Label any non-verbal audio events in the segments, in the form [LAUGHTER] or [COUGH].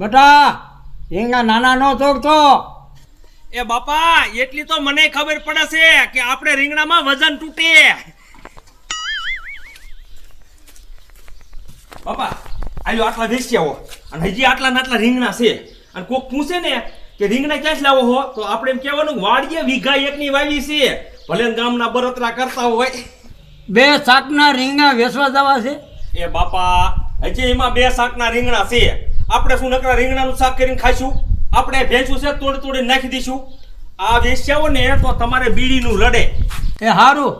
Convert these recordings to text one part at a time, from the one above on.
બટા રીંગણા નાના નો તો એ બાપા એટલી તો મને ખબર પડે છે કે આપણે રીંગણામાં વજન તૂટે. બાપા આયો આટલા દેશી આવો અને હજી આટલા નાટલા આટલા રીંગણા છે. અને કોક પૂછે ને કે રીંગણા ક્યાંથી લાવો હો? તો આપણે એમ કહેવાનું વાડીએ વીઘા એકની વાવી છે. ભલે ગામના બરોતરા કરતા હોય. બે શાકના રીંગણા વેચવા જવા છે? એ બાપા હજી એમાં બે શાકના રીંગણા છે. આપણે શું નકરા રીંગણાનું શાક કરીને ખાઈશું? આપણે ભેંચું છે તોડી તોડી નાખી દઈશું. આ વેચ્યાઓ ને તો તમારે બીડીનું લડે. એ સારું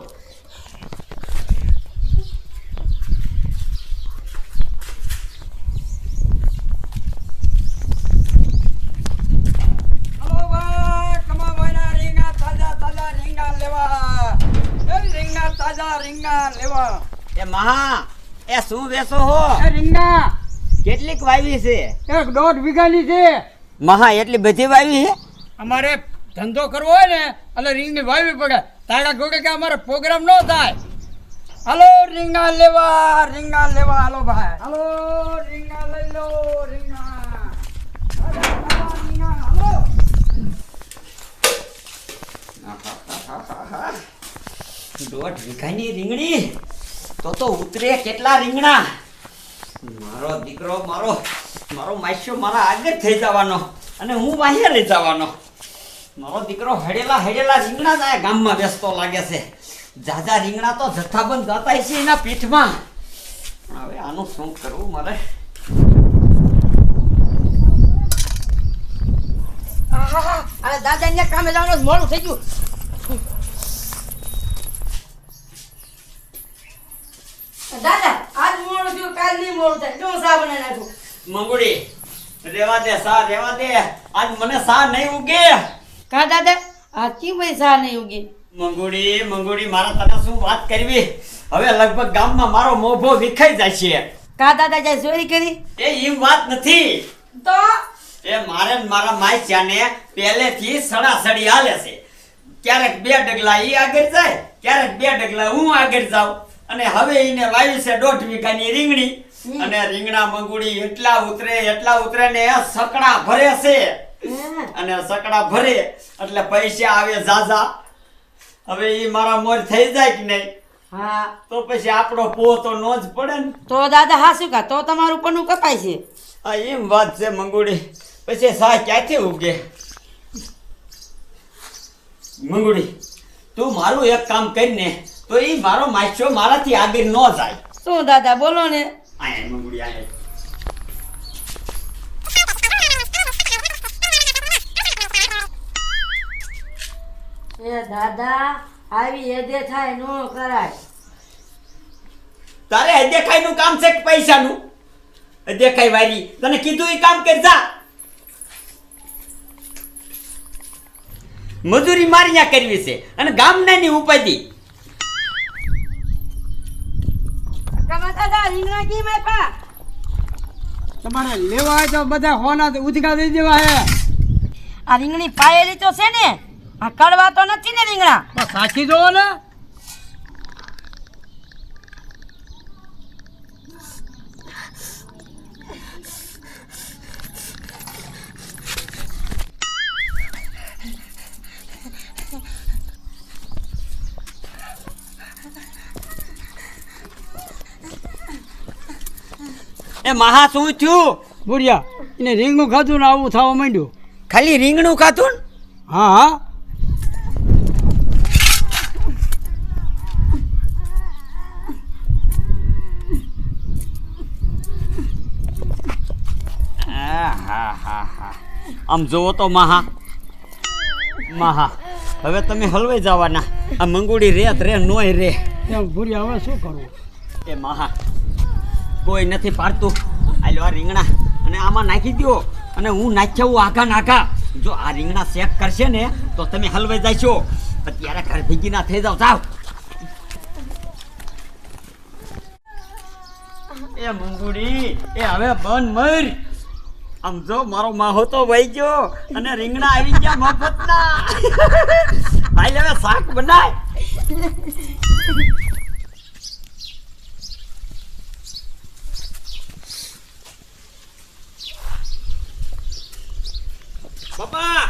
રીંગા ભાઈ કમાવાના રીંગણા તાજા તાજા રીંગણા લેવા. એ રીંગણા તાજા રીંગણા લેવા? એ મહા એ શું વેચો હો? રીંગા રીંગણા કેટલીક વાવી છે? એક દોઢ વીઘાની છે. મહા એટલી બધી વાવી છે? અમારે ધંધો કરવો હોય ને એટલે રીંગણી વાવી પડે. તારા ગોડે કે અમારે પ્રોગ્રામ ન થાય? હાલો રીંગણા લેવા રીંગણા લેવા હાલો ભાઈ. હાલો રીંગણા લઈ લો રીંગણા. હાલો દોઢ વીઘાની રીંગણી? તો તો ઉતરે કેટલા રીંગણા? મારો દીકરો, મારો મારો માસ્યો મારા આગળ થઈ જવાનો અને હું વાહે લઈ જવાનો. મારો દીકરો હડેલા હડેલા રીંગણા જ ગામમાં બેસતો લાગે છે. જાજા રીંગણા તો જથ્થાબંધ જતા છે એના પીઠમાં. હવે આનું શું કરવું મારે? દાદા ને કામે જવાનું મોડું થઈ ગયું. દાદા આજ મોડું થયું કાલ નહીં મોડું થાય. જો સા બનાવી નાખું મંગુડી રેવા દે સા રેવા દે. આજ મને સા નહીં ઉગે. કા દાદા આ કી ભાઈ સા નહીં ઉગી? મંગુડી મંગુડી મારા તને શું વાત કરવી? હવે લગભગ ગામમાં મારો મોભો વિખાઈ જાય છે. કા દાદા જાય ચોરી કરી? એ એમ વાત નથી. તો? એ મારે મારા માયચાને પહેલેથી સડાસડી હાલે છે. ક્યારેક બે ડગલા ઈ આગળ જાય ક્યારેક બે ડગલા હું આગળ જાઉં. અને હવે એને વાવી છે દોઢ વીઘાની રીંગણી. અને રીંગણા મંગુડી એટલા ઉતરે એટલા ઉતરે ને સકડા ભરે છે. અને સકડા ભરે એટલે પૈસા આવે ઝાઝા. હવે ઈ મારા મોર થઈ જાય કે નહીં? હા. તો પછી આપણો પો તો નો જ પડે ને. તો દાદા હા શું કા? તો તમારું પન્નું કપાય છે. આ એમ વાત છે મંગુડી. પછી સા ક્યાંથી ઉગે? મંગુડી તું મારું એક કામ કરીને તો એ મારો માછો મારાથી આગળ ન જાય. શું દાદા બોલો ને. આય મંગુડી આય એ દાદા આવી થાય નો કરાય. તારે દેખાયનું કામ છે કે પૈસાનું? દેખાય વારી. તને કીધું એ કામ કર જા. મજૂરી મારી કરવી છે. અને ગામના ની ઉપાધિ કમા દાદા રીંગણા કી મેપા તમારે લેવા હોય તો બધા હોના ઉધકા દઈ દેવા હે. આ રીંગણી પાયેલી તો છે ને આ કડવા તો નથી ને રીંગણા. સાચી જોવો ને. એ મહા શું થયું? બુડિયા એને રીંગણું ખાધું ને આવું થવા માંડ્યું. ખાલી રીંગણું ખાધું? હા હા. આમ જોવો તો મહા. મહા હવે તમે હલવાઈ જવાના. આ મંગુડી રેત રે નોય રે. ભૂરી હવે શું કરવું એ મહા કોઈ નથી પાડતું. આ લો રીંગણા. અને આમાં નાખી દ્યો. અને હું નાખ્યા આખા નાખા જો આ રીંગણા શેક કરશે ને, તો તમે હલવાઈ જશો અત્યારે ઘર ભેગી ના થઈ જાવ. જાવ એ મંગુડી, એ હવે બન મર. આમ જો મારો માહો તો વહી ગયો. અને રીંગણા આવી ગયા મફતના. [LAUGHS] હાલ હવે શાક બનાય બાપા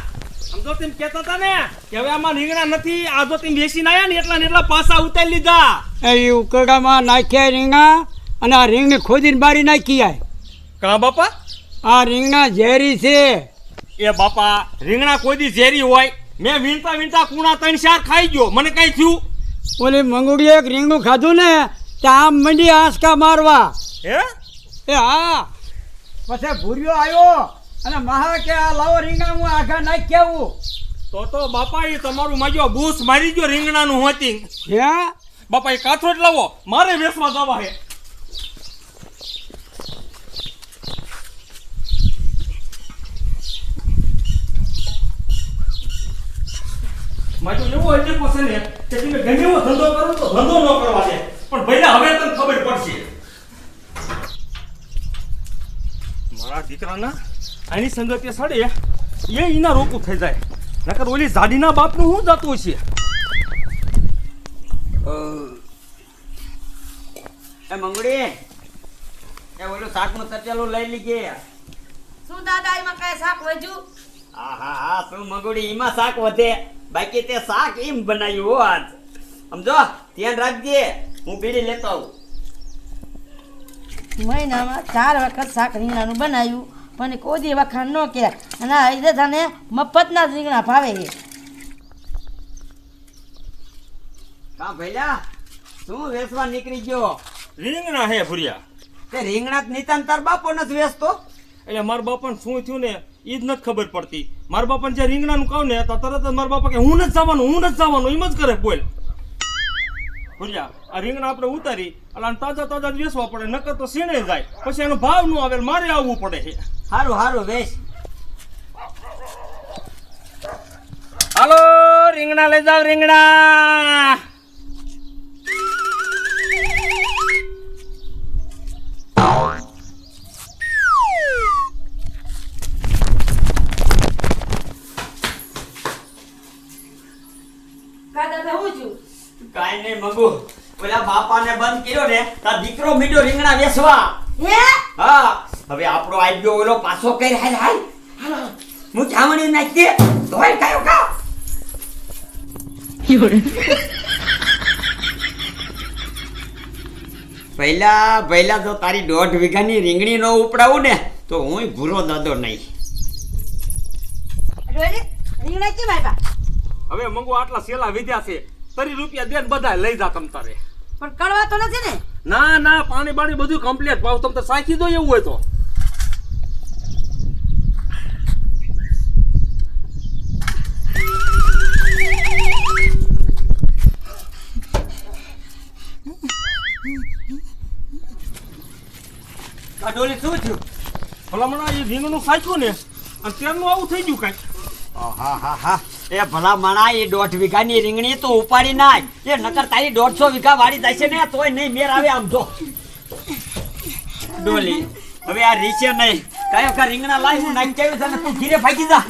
તેમ કહેતા હતા ને કે હવે આમાં રીંગણા નથી આ જો તેમ આયા ને એટલા ને એટલા પાસા ઉતારી લીધા. એ ઉકરડામાં નાખ્યા રીંગણા અને આ રીંગણી ખોદીને બારી નાખી આય. કા બાપા? આ રીંગણા ઝેરી છે. એ બાપા રીંગણા કોઈ ઝેરી હોય. મેં વીણતા વીણતા કુણા ત્રણ ચાર ખાઈ ગયો. મને કઈ થયું? ઓલી મંગુડીએ એક રીંગણું ખાધું ને ત્યાં આમ મંડી આંસકા મારવા. હે? એ હા. પછી ભૂર્યો આવ્યો. અને મહા કે આ લાવો રીંગણા હું આખા નાખ કેવું? તો તો બાપા એ તમારું માજો બૂસ મારી ગયો રીંગણાનું હોતી. હે? બાપા એ કાથરોટ લાવો મારે વેસવા જવા હે. માજો એવો એટલે પસંદ ને કે તમે ગમે એવો ધંધો કરો તો ધંધો ન કરવા દે. પણ હવે તને ખબર પડશે. મારા દીકરાના આની સંગતે સડે એ એના રોકું થઈ જાય. નકર ઓલી જાડીના બાપનું શું જતું છે એ મંગળી એ ઓલું શાકનું તચેલું લઈ લીજે. શું દાદા એમાં કઈ શાક વધ્યું? હા હા હા શું મંગળી એમાં શાક વધે. બાકી તે શાક એમ બનાવ્યું હો આજ. સમજો? ધ્યાન રાખજે. હું બીડી લેતો આવું. મહિનામાં ચાર વખત શાક રીંગણાનું બનાવ્યું પણ કોઈ વખાણ ન કે અને આ હૈદરાને મફતના જ રીંગણા ભાવે છે. કા ભૈલા શું વેચવા નીકળી ગયો? રીંગણા હે ભૂરિયા. તે રીંગણા નિતાન તાર બાપો નથી વેચતો એટલે મારા બાપાને શું થયું ને એ જ નથી ખબર પડતી. મારા બાપાને જે રીંગણાનું કહું ને તો તરત જ મારા બાપા કે હું નથી જવાનું હું નથી જવાનું. એમ જ કરે બોલ. ભુરિયા આ રીંગણા આપણે ઉતારી એટલે તાજા તાજા જ વેચવા પડે નકર તો સીણે જાય. પછી એનો ભાવ ન આવે મારે આવવું પડે છે. હારું હારું બેસ. હાલો રીંગણા લઈ જાવ રીંગણા. કાઈ નહીં મગુ. ઓલા બાપાને બંધ કર્યો ને તાર દીકરો મીઠો રીંગણા વેસવા. હે? હા હવે આપણો આઈ ઓલો પાછો કરી હાલ હાલ. હું જામણી નાખી દે. ધોઈ કાયો કા? પહેલા પહેલા જો તારી દોઢ વીઘાની રીંગણી નો ઉપડાવું ને તો હું ભૂરો દાદો નહીં. રીંગણા કેમ હવે મંગુ આટલા સેલા વિધ્યા છે. તરી રૂપિયા દે ને બધા લઈ જા તમ તારે. પણ કડવા તો નથી ને? ના ના પાણી બાણી બધું કમ્પ્લીટ ભાવ તમે તો સાખી દો એવું હોય તો. આ ડોલી શું થયું? ભલામણા એ રીંગનું સાચું ને? અને તેનું આવું થઈ ગયું કાંઈક. હા હા હા. એ ભલા માણા એ દોઢ વીઘાની રીંગણી તો ઉપાડી નાખ. એ નકર તારી દોઢસો વીઘા વાળી થશે ને તોય નહીં મેર આવે આમ જો. ડોલી હવે આ રીશે નહીં. કયો કા રીંગણા લાવી હું નાખી ચાવ્યું છે ને તું ઘીરે ફાકી જા.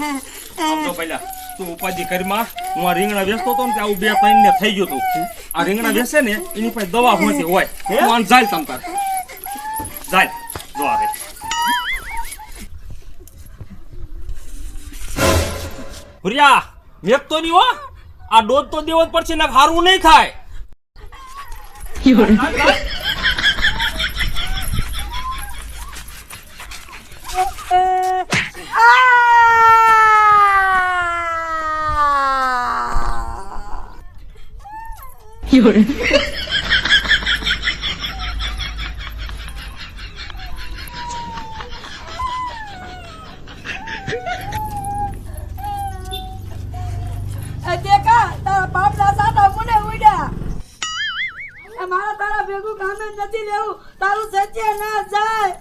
તો પહેલા તું ઉપાધિ કરમાં હું આ રીંગણા વેચતો હતો ને આવું બે ત્રણ ને થઈ ગયું તું. આ રીંગણા વેચે ને એની પાસે દવા હોતી હોય. હું? આને જાય તમ તારે. જાય જો આવે ભુરિયા! વેચતો નહીં હો. આ ડોઝ તો દેવો જ પડશે ને હારવું નહીં થાય દેખા તારા બાપના સાટા મને ઉડ્યા. મારા તારા ભેગું કામે નથી લેવું. તારું સચ્ચે ના જાય.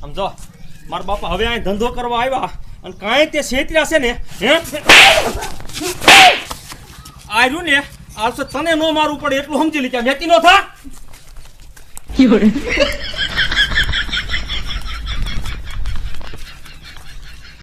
સમજો, મારા બાપા હવે અહીં ધંધો કરવા આવ્યા અને કાંઈ તે છેતર્યા છે ને, હે? આર્યું ને આવશે તને નો મારવું પડે એટલું સમજી લીધા મેતી નો થા.